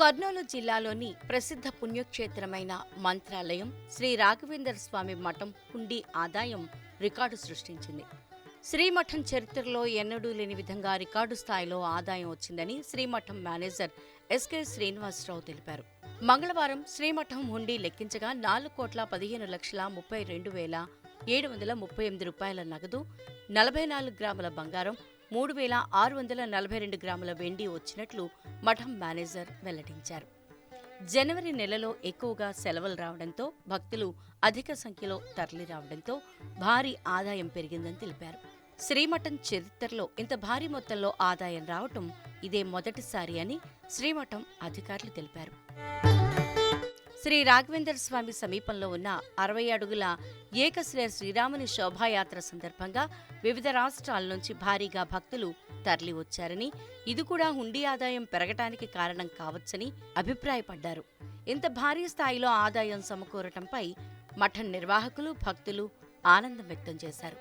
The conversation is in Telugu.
కర్నూలు జిల్లాలోని ప్రసిద్ధ పుణ్యక్షేత్రమైన మంత్రాలయం శ్రీ రాఘవేంద్ర స్వామి మఠం హుండీ ఆదాయం రికార్డు సృష్టించింది. శ్రీమఠం చరిత్రలో ఎన్నడూ లేని విధంగా రికార్డు స్థాయిలో ఆదాయం వచ్చిందని శ్రీమఠం మేనేజర్ ఎస్కే శ్రీనివాసరావు తెలిపారు. మంగళవారం శ్రీమఠం హుండీ లెక్కించగా నాలుగు కోట్ల పదిహేను లక్షల ముప్పై రెండు వేల ఏడు వందల ముప్పై ఎనిమిది రూపాయల నగదు నలభై నాలుగు గ్రాముల బంగారం మూడు వేల ఆరు వందల నలభై రెండు గ్రాముల వెండి వచ్చినట్లు మఠం మేనేజర్ వెల్లడించారు. జనవరి నెలలో ఎక్కువగా సెలవులు రావడంతో భక్తులు అధిక సంఖ్యలో తరలి రావడంతో భారీ ఆదాయం పెరిగిందని తెలిపారు. శ్రీమఠం చరిత్రలో ఇంత భారీ మొత్తంలో ఆదాయం రావటం ఇదే మొదటిసారి అని శ్రీమఠం అధికారులు తెలిపారు. శ్రీ రాఘవేంద్ర స్వామి సమీపంలో ఉన్న అరవై అడుగుల ఏకశ్రేయ శ్రీరాముని శోభాయాత్ర సందర్భంగా వివిధ రాష్ట్రాల నుంచి భారీగా భక్తులు తరలి వచ్చారని ఇది కూడా హుండీ ఆదాయం పెరగటానికి కారణం కావచ్చని అభిప్రాయపడ్డారు. ఇంత భారీ స్థాయిలో ఆదాయం సమకూరటంపై మఠం నిర్వాహకులు భక్తులు ఆనందం వ్యక్తం చేశారు.